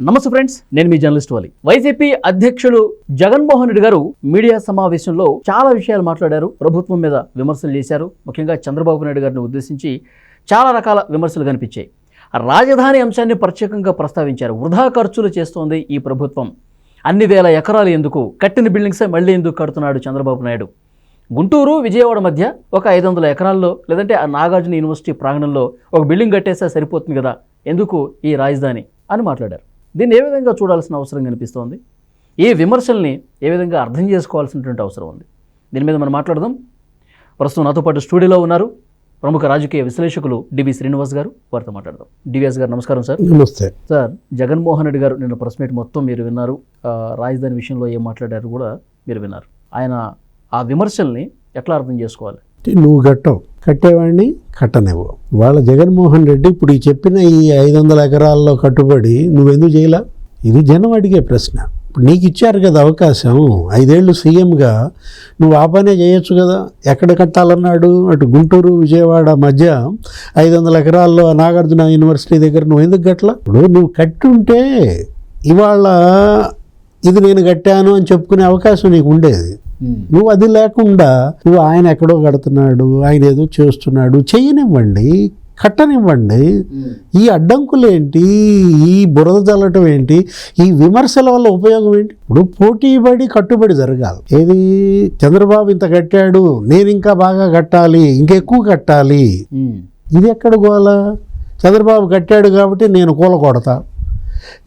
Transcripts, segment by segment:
నమస్తే ఫ్రెండ్స్ నేను మీ జర్నలిస్ట్ వాలి. వైసీపీ అధ్యక్షులు జగన్మోహన్ రెడ్డి గారు మీడియా సమావేశంలో చాలా విషయాలు మాట్లాడారు. ప్రభుత్వం మీద విమర్శలు చేశారు. ముఖ్యంగా చంద్రబాబు నాయుడు గారిని ఉద్దేశించి చాలా రకాల విమర్శలు కనిపించాయి. రాజధాని అంశాన్ని ప్రత్యేకంగా ప్రస్తావించారు. వృధా ఖర్చులు చేస్తోంది ఈ ప్రభుత్వం. అన్ని వేల ఎకరాలు ఎందుకు? కట్టిన బిల్డింగ్సే మళ్ళీ ఎందుకు కడుతున్నాడు చంద్రబాబు నాయుడు? గుంటూరు విజయవాడ మధ్య ఒక ఐదు వందల ఎకరాల్లో లేదంటే ఆ నాగార్జున యూనివర్సిటీ ప్రాంగణంలో ఒక బిల్డింగ్ కట్టేస్తే సరిపోతుంది కదా? ఎందుకు ఈ రాజధాని? అని మాట్లాడారు. దీన్ని ఏ విధంగా చూడాల్సిన అవసరం కనిపిస్తోంది? ఈ విమర్శల్ని ఏ విధంగా అర్థం చేసుకోవాల్సినటువంటి అవసరం ఉంది? దీని మీద మనం మాట్లాడదాం. ప్రస్తుతం నాతో పాటు స్టూడియోలో ఉన్నారు ప్రముఖ రాజకీయ విశ్లేషకులు డివి శ్రీనివాస్ గారు. వారితో మాట్లాడదాం. డివిఎస్ గారు నమస్కారం సార్. నమస్తే. సార్ జగన్మోహన్ రెడ్డి గారు నిన్న ప్రెస్ మీట్ మొత్తం మీరు విన్నారు. రాజధాని విషయంలో ఏం మాట్లాడారు కూడా మీరు విన్నారు. ఆయన ఆ విమర్శల్ని ఎట్లా అర్థం చేసుకోవాలి? నువ్వు కట్టవు. కట్టేవాడిని కట్టనివ్వు. వాళ్ళ జగన్మోహన్ రెడ్డి ఇప్పుడు ఈ చెప్పిన ఈ ఐదు వందల ఎకరాల్లో కట్టుబడి నువ్వెందుకు చేయలా? ఇది జనం అడిగే ప్రశ్న. ఇప్పుడు నీకు ఇచ్చారు కదా అవకాశం ఐదేళ్ళు సీఎంగా నువ్వు ఆ పనే చేయొచ్చు కదా? ఎక్కడ కట్టాలన్నాడు? అటు గుంటూరు విజయవాడ మధ్య ఐదు వందల ఎకరాల్లో నాగార్జున యూనివర్సిటీ దగ్గర నువ్వు ఎందుకు కట్టలా? ఇప్పుడు నువ్వు కట్టుంటే ఇవాళ ఇది నేను కట్టాను అని చెప్పుకునే అవకాశం నీకు ఉండేది. నువ్వు అది లేకుండా నువ్వు ఆయన ఎక్కడో కడుతున్నాడు ఆయన ఏదో చేస్తున్నాడు చెయ్యనివ్వండి కట్టనివ్వండి. ఈ అడ్డంకులు ఏంటి ఈ బురద చల్లటం ఏంటి? ఈ విమర్శల వల్ల ఉపయోగం ఏంటి? ఇప్పుడు పోటీ పడి కట్టుబడి జరగాలి. ఏది? చంద్రబాబు ఇంత కట్టాడు నేను ఇంకా బాగా కట్టాలి ఇంకెక్కువ కట్టాలి. ఉమ్. ఇది ఎక్కడ గోల? చంద్రబాబు కట్టాడు కాబట్టి నేను కూల కొడతా.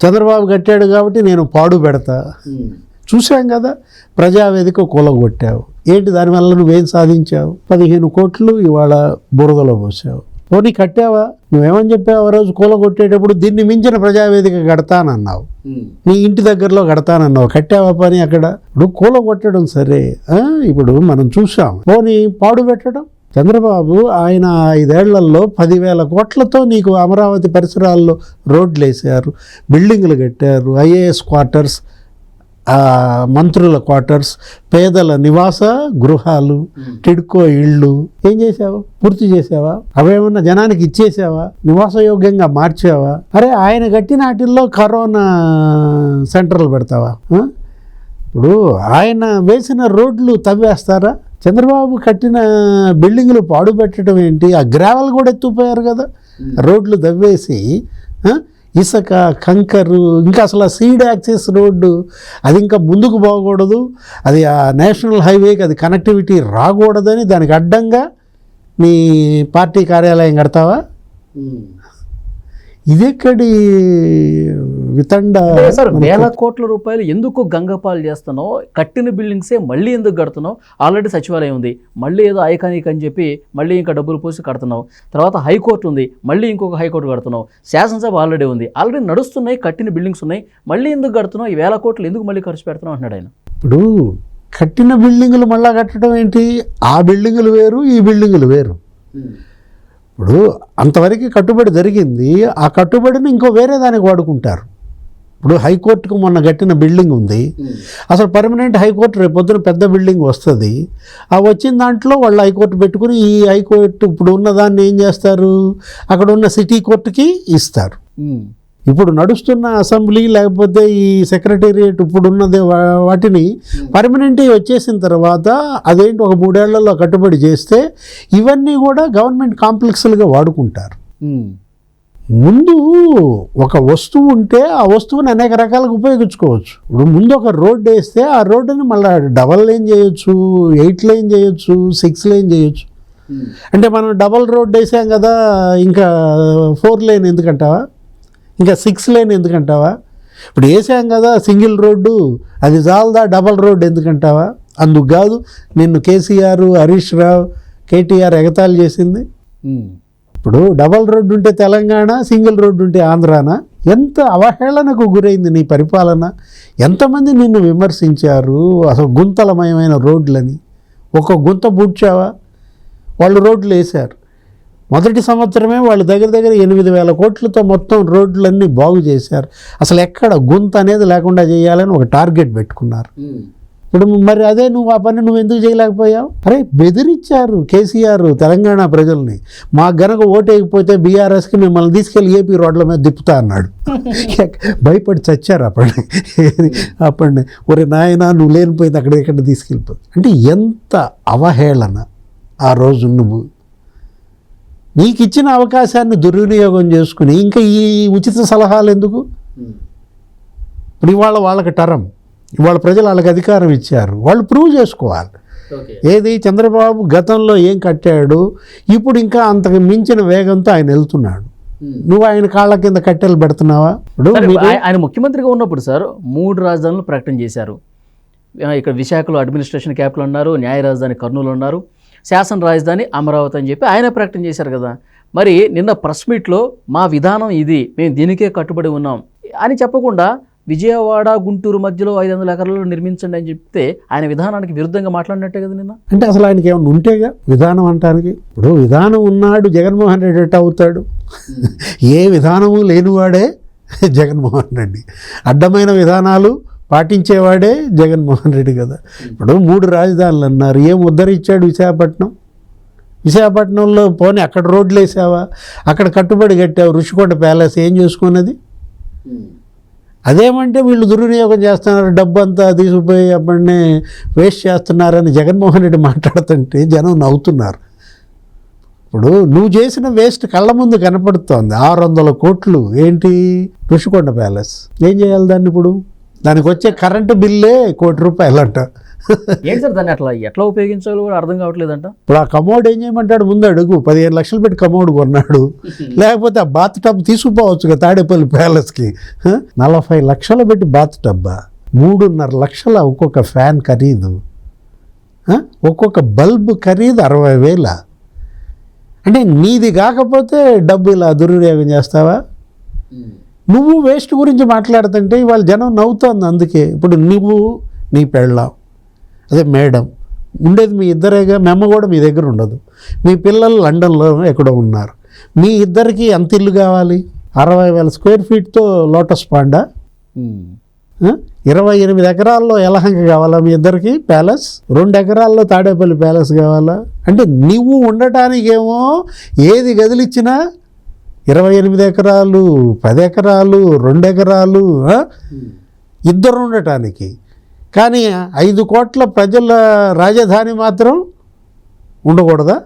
చంద్రబాబు కట్టాడు కాబట్టి నేను పాడు పెడతా. చూసాం కదా ప్రజావేదిక కూలగొట్టావు. ఏంటి దానివల్ల నువ్వేం సాధించావు? పదిహేను కోట్లు ఇవాళ బురదలో పోసావు. పోనీ కట్టావా? నువ్వేమని చెప్పావు ఆ రోజు కూలగొట్టేటప్పుడు దీన్ని మించిన ప్రజావేదిక కడతానన్నావు. నీ ఇంటి దగ్గరలో కడతానన్నావు. కట్టావా పని అక్కడ? ఇప్పుడు కూలగొట్టడం సరే. ఆ, ఇప్పుడు మనం చూసాం పోనీ పాడు పెట్టడం? చంద్రబాబు ఆయన ఐదేళ్ళలో పదివేల కోట్లతో నీకు అమరావతి పరిసరాల్లో రోడ్లు వేసారు బిల్డింగ్లు కట్టారు ఐఏఎస్ క్వార్టర్స్ మంత్రుల క్వార్టర్స్ పేదల నివాస గృహాలు టిడ్కో ఇళ్ళు. ఏం చేసావు పూర్తి చేసావా అవేమన్నా జనానికి ఇచ్చేసావా నివాసయోగ్యంగా మార్చావా? అరే ఆయన కట్టిన వాటిల్లో కరోనా సెంటర్లు పెడతావా? ఇప్పుడు ఆయన వేసిన రోడ్లు తవ్వేస్తారా? చంద్రబాబు కట్టిన బిల్డింగ్లు పాడు పెట్టడం ఏంటి? ఆ గ్రావెల్ కూడా ఎత్తుపోయారు కదా. రోడ్లు తవ్వేసి ఇసుక కంకరు ఇంకా అసలు ఆ సీడ్ యాక్సెస్ రోడ్డు అది ఇంకా ముందుకు పోకూడదు. అది ఆ నేషనల్ హైవేకి అది కనెక్టివిటీ రాకూడదని దానికి అడ్డంగా నీ పార్టీ కార్యాలయం కడతావా? ఇదెక్కడి వితండ అంటే సార్ వేల కోట్ల రూపాయలు ఎందుకు గంగపాలు చేస్తున్నావు? కట్టిన బిల్డింగ్సే మళ్ళీ ఎందుకు కడుతున్నావు? ఆల్రెడీ సచివాలయం ఉంది. మళ్ళీ ఏదో ఐకానిక్ అని చెప్పి మళ్ళీ ఇంకా డబ్బులు పోసి కడుతున్నావు. తర్వాత హైకోర్టు ఉంది. మళ్ళీ ఇంకొక హైకోర్టు కడుతున్నావు. శాసనసభ ఆల్రెడీ ఉంది. ఆల్రెడీ నడుస్తున్నాయి కట్టిన బిల్డింగ్స్ ఉన్నాయి. మళ్ళీ ఎందుకు కడుతున్నావు? ఈ వేల కోట్లు ఎందుకు మళ్ళీ ఖర్చు పెడుతున్నావు? అంటున్నాడు ఆయన. ఇప్పుడు కట్టిన బిల్డింగులు మళ్ళా కట్టడం ఏంటి? ఆ బిల్డింగులు వేరు ఈ బిల్డింగులు వేరు. ఇప్పుడు అంతవరకు కట్టుబడి జరిగింది. ఆ కట్టుబడిని ఇంకో వేరే దానికి వాడుకుంటారు. ఇప్పుడు హైకోర్టుకు మొన్న కట్టిన బిల్డింగ్ ఉంది. అసలు పర్మనెంట్ హైకోర్టు రేపు పొద్దున పెద్ద బిల్డింగ్ వస్తుంది. ఆ వచ్చిన దాంట్లో వాళ్ళు హైకోర్టు పెట్టుకుని ఈ హైకోర్టు ఇప్పుడు ఉన్న దాన్ని ఏం చేస్తారు? అక్కడ ఉన్న సిటీ కోర్టుకి ఇస్తారు. ఉమ్. ఇప్పుడు నడుస్తున్న అసెంబ్లీ లేకపోతే ఈ సెక్రటేరియట్ ఇప్పుడు ఉన్నది వా- వాటిని పర్మనెంట్ వచ్చేసిన తర్వాత అదేంటి ఒక మూడేళ్ళలో కట్టుబడి చేస్తే ఇవన్నీ కూడా గవర్నమెంట్ కాంప్లెక్స్లుగా వాడుకుంటారు. ముందు ఒక వస్తువు ఉంటే ఆ వస్తువుని అనేక రకాలుగా ఉపయోగించుకోవచ్చు. ఇప్పుడు ముందు ఒక రోడ్ వేస్తే ఆ రోడ్డుని మళ్ళీ డబల్ లేన్ చేయొచ్చు ఎయిట్ లేన్ చేయొచ్చు సిక్స్ లేన్ చేయొచ్చు. అంటే మనం డబల్ రోడ్ వేసాం కదా ఇంకా ఫోర్ లేన్ ఎందుకంటావా? ఇంకా సిక్స్ లేన్ ఎందుకంటావా? ఇప్పుడు వేసాం కదా సింగిల్ రోడ్డు అది చాలదా డబల్ రోడ్ ఎందుకంటావా? అందుకు కాదు నిన్ను కేసీఆర్ హరీష్ రావు కేటీఆర్ ఎగతాళి చేసింది. ఇప్పుడు డబల్ రోడ్డు ఉంటే తెలంగాణ సింగిల్ రోడ్డు ఉంటే ఆంధ్రాన? ఎంత అవహేళనకు గురైంది నీ పరిపాలన? ఎంతమంది నిన్ను విమర్శించారు? అసలు గుంతలమయమైన రోడ్లని. ఒక గుంత పూడ్చావా? వాళ్ళు రోడ్లు వేశారు. మొదటి సంవత్సరమే వాళ్ళు దగ్గర దగ్గర ఎనిమిది వేల కోట్లతో మొత్తం రోడ్లన్నీ బాగు చేశారు. అసలు ఎక్కడ గుంత అనేది లేకుండా చేయాలని ఒక టార్గెట్ పెట్టుకున్నారు. ఇప్పుడు మరి అదే నువ్వు ఆ పని నువ్వు ఎందుకు చేయలేకపోయావు? అరే బెదిరించారు కేసీఆర్ తెలంగాణ ప్రజల్ని. మా గనక ఓటేయకపోతే బీఆర్ఎస్కి మిమ్మల్ని తీసుకెళ్ళి ఏపీ రోడ్ల మీద తిప్పుతా అన్నాడు. భయపడి చచ్చారు అప్పటి అప్పటి ఒరే నాయన నువ్వు లేనిపోయింది అక్కడ ఇక్కడ తీసుకెళ్ళిపో. అంటే ఎంత అవహేళన ఆ రోజు నువ్వు నీకు ఇచ్చిన అవకాశాన్ని దుర్వినియోగం చేసుకుని ఇంకా ఈ ఉచిత సలహాలు ఎందుకు? ఇప్పుడు ఇవాళ వాళ్ళకి టరం ఇవాళ ప్రజలు వాళ్ళకి అధికారం ఇచ్చారు. వాళ్ళు ప్రూవ్ చేసుకోవాలి. ఏది? చంద్రబాబు గతంలో ఏం కట్టాడు? ఇప్పుడు ఇంకా అంతకు మించిన వేగంతో ఆయన వెళ్తున్నాడు. నువ్వు ఆయన కాళ్ళ కింద కట్టెలు పెడుతున్నావా? ఇప్పుడు ఆయన ముఖ్యమంత్రిగా ఉన్నప్పుడు సార్ మూడు రాజధానులు ప్రకటన చేశారు. ఇక్కడ విశాఖలో అడ్మినిస్ట్రేషన్ క్యాపిటల్ అన్నారు న్యాయ రాజధాని కర్నూలు అన్నారు శాసన రాజధాని అమరావతి అని చెప్పి ఆయన ప్రకటన చేశారు కదా. మరి నిన్న ప్రెస్ మీట్లో మా విధానం ఇది మేము దీనికే కట్టుబడి ఉన్నాం అని చెప్పకుండా విజయవాడ గుంటూరు మధ్యలో ఐదు వందల ఎకరాలు నిర్మించండి అని చెప్తే ఆయన విధానానికి విరుద్ధంగా మాట్లాడినట్టే కదా నిన్న? అంటే అసలు ఆయనకి ఏమైనా ఉంటేగా విధానం అంటానికి ఇప్పుడు విధానం ఉన్నాడు జగన్మోహన్ రెడ్డి ఎట్ట అవుతాడు. ఏ విధానము లేనివాడే జగన్మోహన్ రెడ్డి. అడ్డమైన విధానాలు పాటించేవాడే జగన్మోహన్ రెడ్డి కదా. ఇప్పుడు మూడు రాజధానులు అన్నారు. ఏం ఉద్ధరించాడు విశాఖపట్నం? విశాఖపట్నంలో పోనీ అక్కడ రోడ్లు వేసావా? అక్కడ కట్టుబడి కట్టావు రుషికొండ ప్యాలెస్ ఏం చూసుకున్నది? అదేమంటే వీళ్ళు దుర్వినియోగం చేస్తున్నారు డబ్బు అంతా తీసుకుపోయి అప్పటినే వేస్ట్ చేస్తున్నారని జగన్మోహన్ రెడ్డి మాట్లాడుతుంటే జనం నవ్వుతున్నారు. ఇప్పుడు నువ్వు చేసిన వేస్ట్ కళ్ళ ముందు కనపడుతోంది. ఆరు వందల కోట్లు ఏంటి? ఋషికొండ ప్యాలెస్. ఏం చేయాలి దాన్ని ఇప్పుడు? దానికి వచ్చే కరెంటు బిల్లే కోటి రూపాయలంట. ఏంటి సార్ దాన్ని అట్లా ఎట్లా ఉపయోగించాలో కూడా అర్థం కావట్లేదంట? ఇప్పుడు ఆ కమోడ్ ఏం చేయమంటాడు? ముందు అడుగు పదిహేను లక్షలు పెట్టి కమోడ్ కొన్నాడు. లేకపోతే ఆ బాత్ టబ్ తీసుకుపోవచ్చు కదా తాడేపల్లి ప్యాలెస్కి? నలభై లక్షలు పెట్టి బాత్ టబ్బా మూడున్నర లక్షల ఒక్కొక్క ఫ్యాన్ ఖరీదు? ఒక్కొక్క బల్బ్ ఖరీదు అరవై వేల. అంటే నీది కాకపోతే డబ్బు ఇలా దుర్వినియోగం చేస్తావా? నువ్వు వేస్ట్ గురించి మాట్లాడుతుంటే ఇవాళ జనం నవ్వుతోంది అందుకే. ఇప్పుడు నువ్వు నీ పెళ్ళాం అదే మేడం ఉండేది మీ ఇద్దరేగా మెమ్మ కూడా మీ దగ్గర ఉండదు. మీ పిల్లలు లండన్లో ఎక్కడో ఉన్నారు. మీ ఇద్దరికి ఎంత ఇల్లు కావాలి? అరవై వేల స్క్వేర్ ఫీట్తో లోటస్ పాండా? ఇరవై ఎనిమిది ఎకరాల్లో ఎలహంక కావాలా మీ ఇద్దరికి? ప్యాలెస్? రెండు ఎకరాల్లో తాడేపల్లి ప్యాలెస్ కావాలా? అంటే నువ్వు ఉండటానికేమో ఏది గదిలిచ్చినా ఇరవై ఎనిమిది ఎకరాలు పది ఎకరాలు రెండు ఎకరాలు? ఇద్దరు ఉండటానికి. కానీ ఐదు కోట్ల ప్రజల రాజధాని మాత్రం ఉండకూడదా?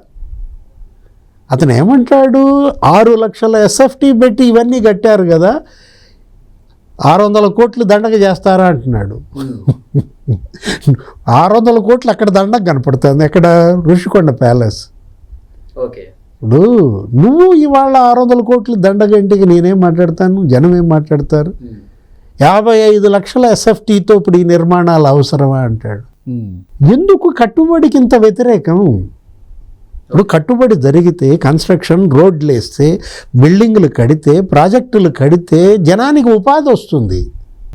అతను ఏమంటాడు? ఆరు లక్షల ఎస్ఎఫ్టీ పెట్టి ఇవన్నీ కట్టారు కదా ఆరు వందల కోట్లు దండగ చేస్తారా అంటున్నాడు. ఆరు వందల కోట్లు అక్కడ దండగ కనపడుతుంది ఎక్కడ ఋషికొండ ప్యాలెస్. ఓకే. ఇప్పుడు నువ్వు ఇవాళ ఆరు వందల కోట్లు దండగంటికి నేనేం మాట్లాడతాను? జనం ఏం మాట్లాడతారు? యాభై ఐదు లక్షల ఎస్ఎఫ్టీతో ఇప్పుడు ఈ నిర్మాణాలు అవసరమా అంటాడు. ఎందుకు కట్టుబడికి ఇంత వ్యతిరేకం? ఇప్పుడు కట్టుబడి జరిగితే కన్స్ట్రక్షన్ రోడ్లు వేస్తే బిల్డింగులు కడితే ప్రాజెక్టులు కడితే జనానికి ఉపాధి వస్తుంది.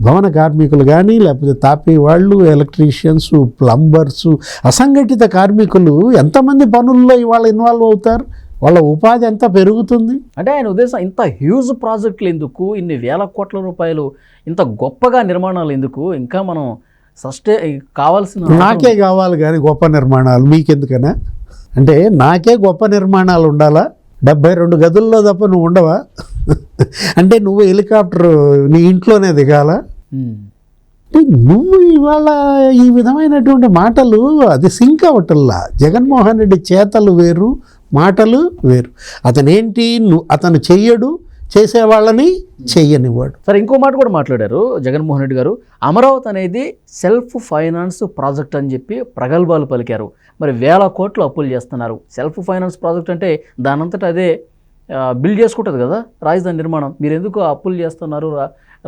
భవన కార్మికులు కానీ లేకపోతే తాపీ వాళ్ళు ఎలక్ట్రీషియన్స్ ప్లంబర్స్ అసంఘటిత కార్మికులు ఎంతమంది పనుల్లో ఇవాళ ఇన్వాల్వ్ అవుతారు? వాళ్ళ ఉపాధి ఎంత పెరుగుతుంది? అంటే ఆయన ఉద్దేశం ఇంత హ్యూజ్ ప్రాజెక్టులు ఎందుకు? ఇన్ని వేల కోట్ల రూపాయలు ఇంత గొప్పగా నిర్మాణాలు ఎందుకు? ఇంకా మనం సస్టే కావాల్సిన నాకే కావాలి కానీ గొప్ప నిర్మాణాలు మీకెందుకనా? అంటే నాకే గొప్ప నిర్మాణాలు ఉండాలా? డెబ్బై రెండు గదుల్లో తప్ప నువ్వు ఉండవా? అంటే నువ్వు హెలికాప్టర్ నీ ఇంట్లోనే దిగాల? నువ్వు ఇవాళ ఈ విధమైనటువంటి మాటలు అది సింక్ అవటల్లా జగన్మోహన్ రెడ్డి చేతలు వేరు మాటలు వేరు. అతనేంటి? నువ్వు అతను చెయ్యడు చేసేవాళ్ళని చెయ్యనివాడు సరే ఇంకో మాట కూడా మాట్లాడారు జగన్మోహన్ రెడ్డి గారు. అమరావతి అనేది సెల్ఫ్ ఫైనాన్స్ ప్రాజెక్ట్ అని చెప్పి ప్రగల్భాలు పలికారు. మరి వేల కోట్లు అప్పులు చేస్తున్నారు. సెల్ఫ్ ఫైనాన్స్ ప్రాజెక్ట్ అంటే దానంతట అదే బిల్డ్ చేసుకుంటుంది కదా రాజధాని నిర్మాణం. మీరు ఎందుకు అప్పులు చేస్తున్నారు?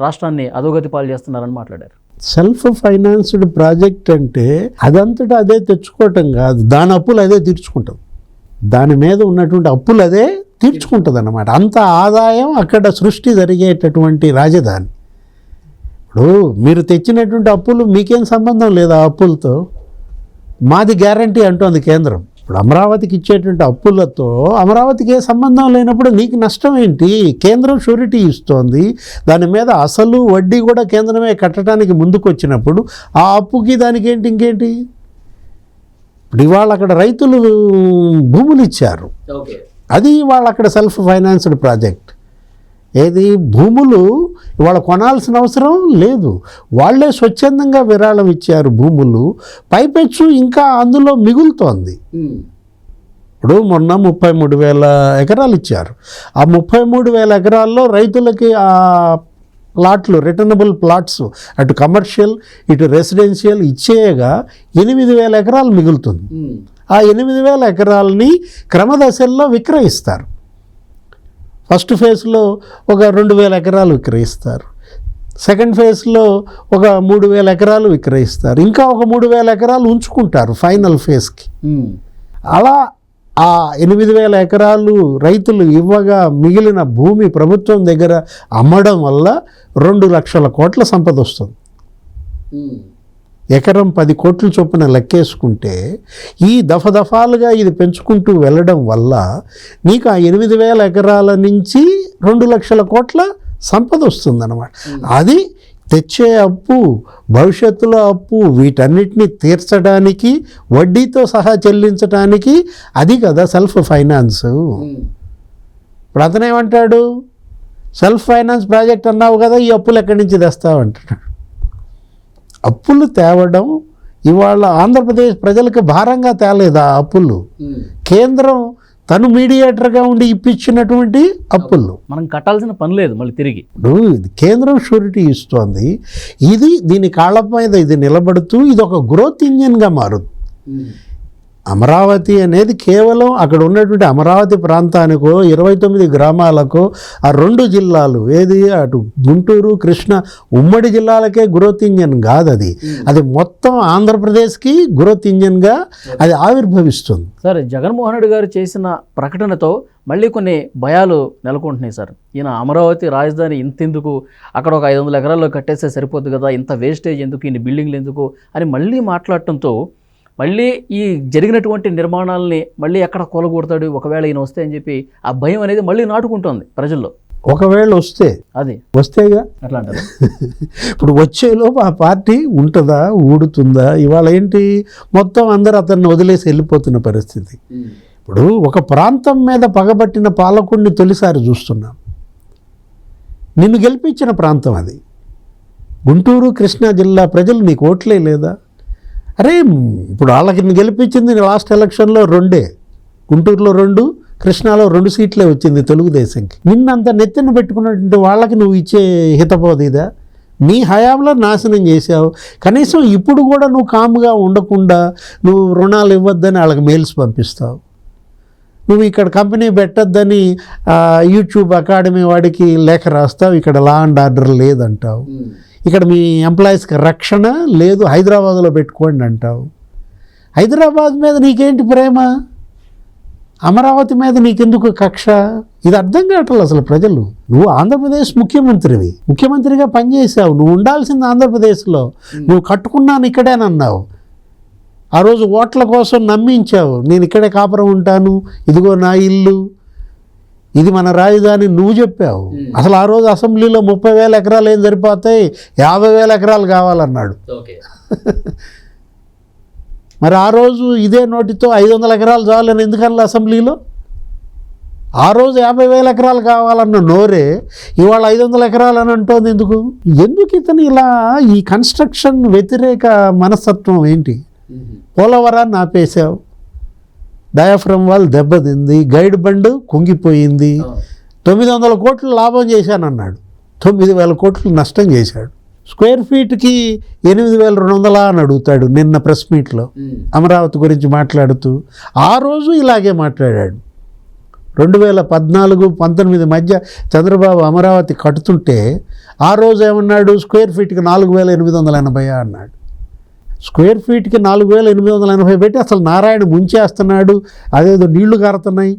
రాష్ట్రాన్ని అధోగతి పాలు చేస్తున్నారని మాట్లాడారు. సెల్ఫ్ ఫైనాన్స్డ్ ప్రాజెక్ట్ అంటే అదంతటా అదే తెచ్చుకోవటం కాదు. దాని అప్పులు అదే తీర్చుకుంటాం దాని మీద ఉన్నటువంటి అప్పులు అదే తీర్చుకుంటుంది అన్నమాట అంత ఆదాయం అక్కడ సృష్టి జరిగేటటువంటి రాజధాని. ఇప్పుడు మీరు తెచ్చినటువంటి అప్పులు మీకేం సంబంధం లేదు ఆ అప్పులతో. మాది గ్యారంటీ అంటోంది కేంద్రం. ఇప్పుడు అమరావతికి ఇచ్చేటువంటి అప్పులతో అమరావతికి ఏ సంబంధం లేనప్పుడు నీకు నష్టం ఏంటి? కేంద్రం షూరిటీ ఇస్తోంది. దాని మీద అసలు వడ్డీ కూడా కేంద్రమే కట్టడానికి ముందుకు వచ్చినప్పుడు ఆ అప్పుకి దానికి ఏంటి ఇంకేంటి? ఇప్పుడు ఇవాళ అక్కడ రైతులు భూములు ఇచ్చారు అది వాళ్ళు అక్కడ సెల్ఫ్ ఫైనాన్స్డ్ ప్రాజెక్ట్. ఏది? భూములు ఇవాళ కొనాల్సిన అవసరం లేదు. వాళ్ళే స్వచ్ఛందంగా విరాళం ఇచ్చారు భూములు. పైపెచ్చు ఇంకా అందులో మిగులుతోంది. ఇప్పుడు మొన్న ముప్పై మూడు వేల ఎకరాలు ఇచ్చారు. ఆ ముప్పై మూడు వేల ఎకరాల్లో రైతులకి ఆ ప్లాట్లు రిటర్నబుల్ ప్లాట్స్ అటు కమర్షియల్ ఇటు రెసిడెన్షియల్ ఇచ్చేయగా ఎనిమిది వేల ఎకరాలు మిగులుతుంది. ఆ ఎనిమిది వేల ఎకరాలని క్రమదశల్లో విక్రయిస్తారు. ఫస్ట్ ఫేజ్లో ఒక రెండు వేల ఎకరాలు విక్రయిస్తారు. సెకండ్ ఫేజ్లో ఒక మూడు వేల ఎకరాలు విక్రయిస్తారు. ఇంకా ఒక మూడు వేల ఎకరాలు ఉంచుకుంటారు ఫైనల్ ఫేజ్కి. అలా ఆ ఎనిమిది వేల ఎకరాలు రైతులు ఇవ్వగా మిగిలిన భూమి ప్రభుత్వం దగ్గర అమ్మడం వల్ల రెండు లక్షల కోట్ల సంపద వస్తుంది. ఎకరం పది కోట్ల చొప్పున లెక్కేసుకుంటే ఈ దఫదఫాలుగా ఇది పెంచుకుంటూ వెళ్ళడం వల్ల నీకు ఆ ఎనిమిది వేల ఎకరాల నుంచి రెండు లక్షల కోట్ల సంపద వస్తుందన్నమాట. అది తెచ్చే అప్పు భవిష్యత్తులో అప్పు వీటన్నిటిని తీర్చడానికి వడ్డీతో సహా చెల్లించడానికి అది కదా సెల్ఫ్ ఫైనాన్స్. ఇప్పుడు అతను ఏమంటాడు? సెల్ఫ్ ఫైనాన్స్ ప్రాజెక్ట్ అన్నావు కదా ఈ అప్పులు ఎక్కడి నుంచి తెస్తావు అంటున్నాడు. అప్పులు తేవడం ఇవాళ ఆంధ్రప్రదేశ్ ప్రజలకు భారంగా తేలేదు ఆ అప్పులు. కేంద్రం తను మీడియేటర్గా ఉండి ఇప్పించినటువంటి అప్పులు. మనం కట్టాల్సిన పని లేదు మళ్ళీ తిరిగి. కేంద్రం షూరిటీ ఇస్తోంది. ఇది దీని కాళ్ళ మీద ఇది నిలబడుతూ ఇది ఒక గ్రోత్ ఇంజిన్గా మారుతుంది అమరావతి అనేది కేవలం అక్కడ ఉన్నటువంటి అమరావతి ప్రాంతానికో ఇరవై తొమ్మిది గ్రామాలకో ఆ రెండు జిల్లాలు ఏది అటు గుంటూరు కృష్ణ ఉమ్మడి జిల్లాలకే గ్రోత్ ఇంజన్ కాదు అది అది మొత్తం ఆంధ్రప్రదేశ్కి గ్రోత్ ఇంజన్గా అది ఆవిర్భవిస్తుంది. సార్ జగన్మోహన్ రెడ్డి గారు చేసిన ప్రకటనతో మళ్ళీ కొన్ని భయాలు నెలకొంటున్నాయి సార్. ఈయన అమరావతి రాజధాని ఇంతెందుకు? అక్కడ ఒక ఐదు వందల ఎకరాల్లో కట్టేస్తే సరిపోద్ది కదా? ఇంత వేస్టేజ్ ఎందుకు? ఇన్ని బిల్డింగ్లు ఎందుకు? అని మళ్ళీ మాట్లాడటంతో మళ్ళీ ఈ జరిగినటువంటి నిర్మాణాలని మళ్ళీ ఎక్కడ కూలగొడతాడు? ఒకవేళ ఈయన వస్తే అని చెప్పి ఆ భయం అనేది మళ్ళీ నాటుకుంటోంది ప్రజల్లో. ఒకవేళ వస్తే అది. వస్తేగా? అట్లా అంటారు ఇప్పుడు వచ్చేలోపు ఆ పార్టీ ఉంటుందా? ఊడుతుందా? ఇవాళ ఏంటి? మొత్తం అందరూ అతన్ని వదిలేసి వెళ్ళిపోతున్న పరిస్థితి. ఇప్పుడు ఒక ప్రాంతం మీద పగబట్టిన పాలకుడిని తొలిసారి చూస్తున్నాం. నిన్ను గెలిపించిన ప్రాంతం అది. గుంటూరు కృష్ణా జిల్లా ప్రజలు నీకు ఓట్లే లేదా? అరే ఇప్పుడు వాళ్ళకి గెలిపించింది లాస్ట్ ఎలక్షన్లో రెండే. గుంటూరులో రెండు కృష్ణాలో రెండు సీట్లే వచ్చింది తెలుగుదేశంకి. నిన్నంత నెత్తిన పెట్టుకున్నటువంటి వాళ్ళకి నువ్వు ఇచ్చే హితబోధ ఇదా? నీ హయాంలో నాశనం చేసావు కనీసం ఇప్పుడు కూడా నువ్వు కాముగా ఉండకుండా నువ్వు రుణాలు ఇవ్వద్దని వాళ్ళకి మెయిల్స్ పంపిస్తావు. నువ్వు ఇక్కడ కంపెనీ పెట్టొద్దని యూట్యూబ్ అకాడమీ వాడికి లేఖ రాస్తావు. ఇక్కడ లా అండ్ ఆర్డర్ లేదంటావు. ఇక్కడ మీ ఎంప్లాయీస్కి రక్షణ లేదు హైదరాబాద్లో పెట్టుకోండి అంటావు. హైదరాబాద్ మీద నీకేంటి ప్రేమ? అమరావతి మీద నీకెందుకు కక్ష? ఇది అర్థం కావట్లేదు అసలు ప్రజలు. నువ్వు ఆంధ్రప్రదేశ్ ముఖ్యమంత్రివి. ముఖ్యమంత్రిగా పనిచేసావు నువ్వు ఉండాల్సింది ఆంధ్రప్రదేశ్లో. నువ్వు కట్టుకున్నాను ఇక్కడేనన్నావు ఆ రోజు ఓట్ల కోసం నమ్మించావు. నేను ఇక్కడే కాపురం ఉంటాను. ఇదిగో నా ఇల్లు. ఇది మన రాజధాని నువ్వు చెప్పావు. అసలు ఆ రోజు అసెంబ్లీలో ముప్పై వేల ఎకరాలు ఏం సరిపోతాయి? యాభై వేల ఎకరాలు కావాలన్నాడు. మరి ఆ రోజు ఇదే నోటితో ఐదు వందల ఎకరాలు చాలని ఎందుకన్నా అసెంబ్లీలో? ఆ రోజు యాభై వేల ఎకరాలు కావాలన్న నోరే ఇవాళ ఐదు వందల ఎకరాలు అని అంటోంది ఎందుకు? ఎందుకు ఇతను ఇలా ఈ కన్స్ట్రక్షన్ వ్యతిరేక మనస్తత్వం ఏంటి? పోలవరాన్ని ఆపేశావు. డయాఫ్రమ్ వాల్ దెబ్బతింది గైడ్ బండ్ కుంగిపోయింది. తొమ్మిది వందల కోట్లు లాభం చేశానన్నాడు. తొమ్మిది వేల కోట్లు నష్టం చేశాడు. స్క్వేర్ ఫీట్కి ఎనిమిది వేల రెండు వందలా అని అడుగుతాడు నిన్న ప్రెస్ మీట్లో. అమరావతి గురించి మాట్లాడుతూ ఆ రోజు ఇలాగే మాట్లాడాడు. రెండు వేల పద్నాలుగు పంతొమ్మిది మధ్య చంద్రబాబు అమరావతి కడుతుంటే ఆ రోజు ఏమన్నాడు? స్క్వేర్ ఫీట్కి నాలుగు వేల ఎనిమిది వందల ఎనభై అన్నాడు. స్క్వేర్ ఫీట్కి నాలుగు వేల ఎనిమిది వందల ఎనభై పెట్టి అసలు నారాయణ ముంచేస్తున్నాడు అదేదో నీళ్ళు కారుతున్నాయి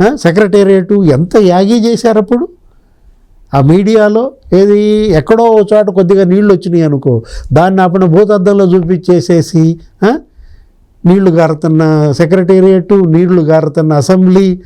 ఆ, సెక్రటేరియట్ ఎంత యాగీ చేశారు అప్పుడు? ఆ మీడియాలో ఏది ఎక్కడో ఓ చోట కొద్దిగా నీళ్ళు వచ్చినాయి అనుకో దాన్ని అప్పుడు భూతద్దంలో చూపించేసేసి నీళ్ళు గారుతున్న సెక్రటేరియట్ నీళ్ళు గారుతున్న అసెంబ్లీ?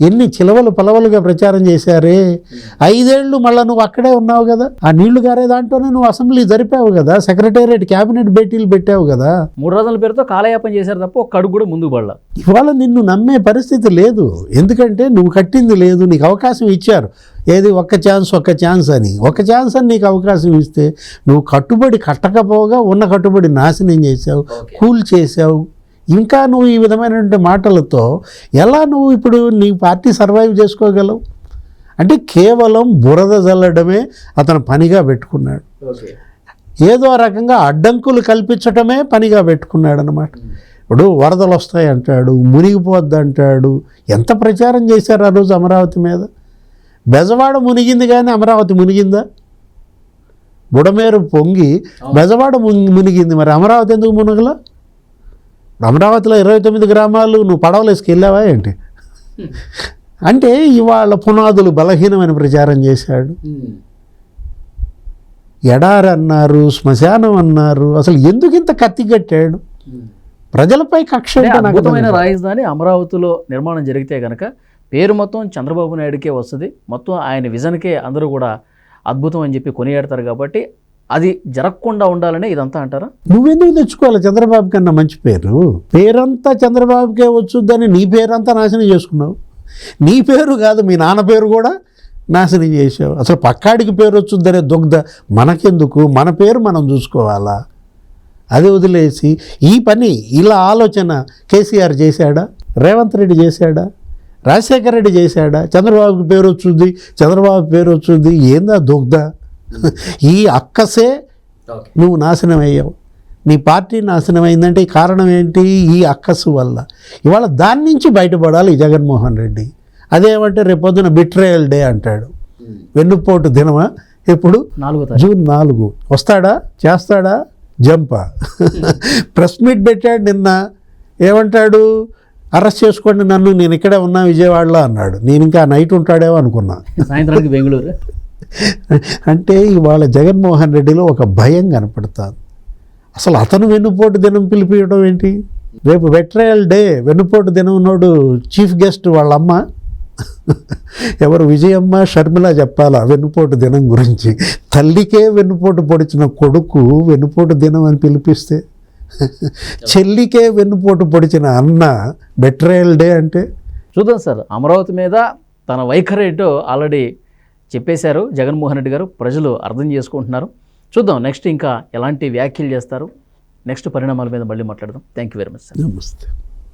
ఎన్ని చిలవలు పలవలుగా ప్రచారం చేశారే. ఐదేళ్ళు మళ్ళీ నువ్వు అక్కడే ఉన్నావు కదా. ఆ నీళ్ళు గారే దాంట్లోనే నువ్వు అసెంబ్లీ జరిపావు కదా. సెక్రటేరియట్ క్యాబినెట్ భేటీలు పెట్టావు కదా. మూడు రోజుల పేరుతో కాలయాపన చేశారు తప్ప ఒక్క అడుగు కూడా ముందుకు పడలా. ఇవాళ నిన్ను నమ్మే పరిస్థితి లేదు. ఎందుకంటే నువ్వు కట్టింది లేదు నీకు అవకాశం ఇచ్చారు. ఏది ఒక్క ఛాన్స్ ఒక్క ఛాన్స్ అని. ఒక ఛాన్స్ అని నీకు అవకాశం ఇస్తే నువ్వు కట్టుబడి కట్టకపోగా ఉన్న కట్టుబడి నాశనం చేసావు కూల్ చేసావు ఇంకా నువ్వు ఈ విధమైనటువంటి మాటలతో ఎలా నువ్వు ఇప్పుడు నీ పార్టీ సర్వైవ్ చేసుకోగలవు? అంటే కేవలం బురద జల్లడమే అతను పనిగా పెట్టుకున్నాడు. ఏదో రకంగా అడ్డంకులు కల్పించటమే పనిగా పెట్టుకున్నాడు అనమాట ఇప్పుడు వరదలు వస్తాయి అంటాడు మునిగిపోద్ది అంటాడు ఎంత ప్రచారం చేశారు ఆ రోజు అమరావతి మీద? బెజవాడ మునిగింది కానీ అమరావతి మునిగిందా? బుడమేరు పొంగి బెజవాడ మునిగి- మునిగింది. మరి అమరావతి ఎందుకు మునగల? అమరావతిలో ఇరవై తొమ్మిది గ్రామాలు నువ్వు పడవలు వేసుకెళ్ళావా ఏంటి? అంటే ఇవాళ పునాదులు బలహీనమని ప్రచారం చేశాడు. ఎడారి అన్నారు శ్మశానం అన్నారు అసలు ఎందుకు ఇంత కత్తి కట్టాడు? ప్రజలపై కక్ష అద్భుతమైన. రాజధాని అమరావతిలో నిర్మాణం జరిగితే కనుక పేరు మొత్తం చంద్రబాబు నాయుడుకే వస్తుంది. మొత్తం ఆయన విజన్కే అందరూ కూడా అద్భుతం అని చెప్పి కొనియాడతారు కాబట్టి అది జరగకుండా ఉండాలనే ఇదంతా అంటారా? నువ్వెందుకు తెచ్చుకోవాలి? చంద్రబాబు కన్నా మంచి పేరు. పేరంతా చంద్రబాబుకే వచ్చుద్దని నీ పేరంతా నాశనం చేసుకున్నావు. నీ పేరు కాదు మీ నాన్న పేరు కూడా నాశనం చేసావు. అసలు పక్కాడికి పేరు వచ్చుద్దనే దుగ్ధ మనకెందుకు? మన పేరు మనం చూసుకోవాలా? అది వదిలేసి ఈ పని ఇలా ఆలోచన కేసీఆర్ చేశాడా? రేవంత్ రెడ్డి చేశాడా? రాజశేఖర రెడ్డి చేశాడా? చంద్రబాబుకి పేరు వచ్చుద్ది చంద్రబాబు పేరు వచ్చుద్ది ఏందా దుగ్ధ? ఈ అక్కసే నువ్వు నాశనం అయ్యావు. నీ పార్టీ నాశనం అయిందంటే ఈ కారణం ఏంటి? ఈ అక్కసు వల్ల. ఇవాళ దాని నుంచి బయటపడాలి జగన్మోహన్ రెడ్డి. అదేమంటే రేపొద్దున బిట్రేయల్ డే అంటాడు. వెన్నుపోటు దినమా? ఎప్పుడు? నాలుగో జూన్ నాలుగు. వస్తాడా? చేస్తాడా? జంపా. ప్రెస్ మీట్ పెట్టాడు నిన్న. ఏమంటాడు? అరెస్ట్ చేసుకోండి నన్ను నేను ఇక్కడే ఉన్నా విజయవాడలో అన్నాడు. నేను ఇంకా నైట్ ఉంటాడేమో అనుకున్నా. సాయంత్రానికి బెంగళూరు? అంటే ఇవాళ జగన్మోహన్ రెడ్డిలో ఒక భయం కనపడుతుంది. అసలు అతను వెన్నుపోటు దినం పిలిపియడం ఏంటి? రేపు వెట్రయల్ డే వెన్నుపోటు దినం నోడు చీఫ్ గెస్ట్ వాళ్ళ అమ్మ ఎవరు విజయమ్మ షర్మిల చెప్పాలా వెన్నుపోటు దినం గురించి? తల్లికే వెన్నుపోటు పొడిచిన కొడుకు వెన్నుపోటు దినం అని పిలిపిస్తే చెల్లికే వెన్నుపోటు పొడిచిన అన్న బెట్రయల్ డే అంటే? చూద్దాం సార్. అమరావతి మీద తన వైఖరి ఏంటో ఆల్రెడీ చెప్పేశారు జగన్మోహన్ రెడ్డి గారు. ప్రజలు అర్థం చేసుకుంటున్నారు. చూద్దాం నెక్స్ట్ ఇంకా ఎలాంటి వ్యాఖ్యలు చేస్తారు. నెక్స్ట్ పరిణామాల మీద మళ్ళీ మాట్లాడదాం. Thank you very much sir నమస్తే.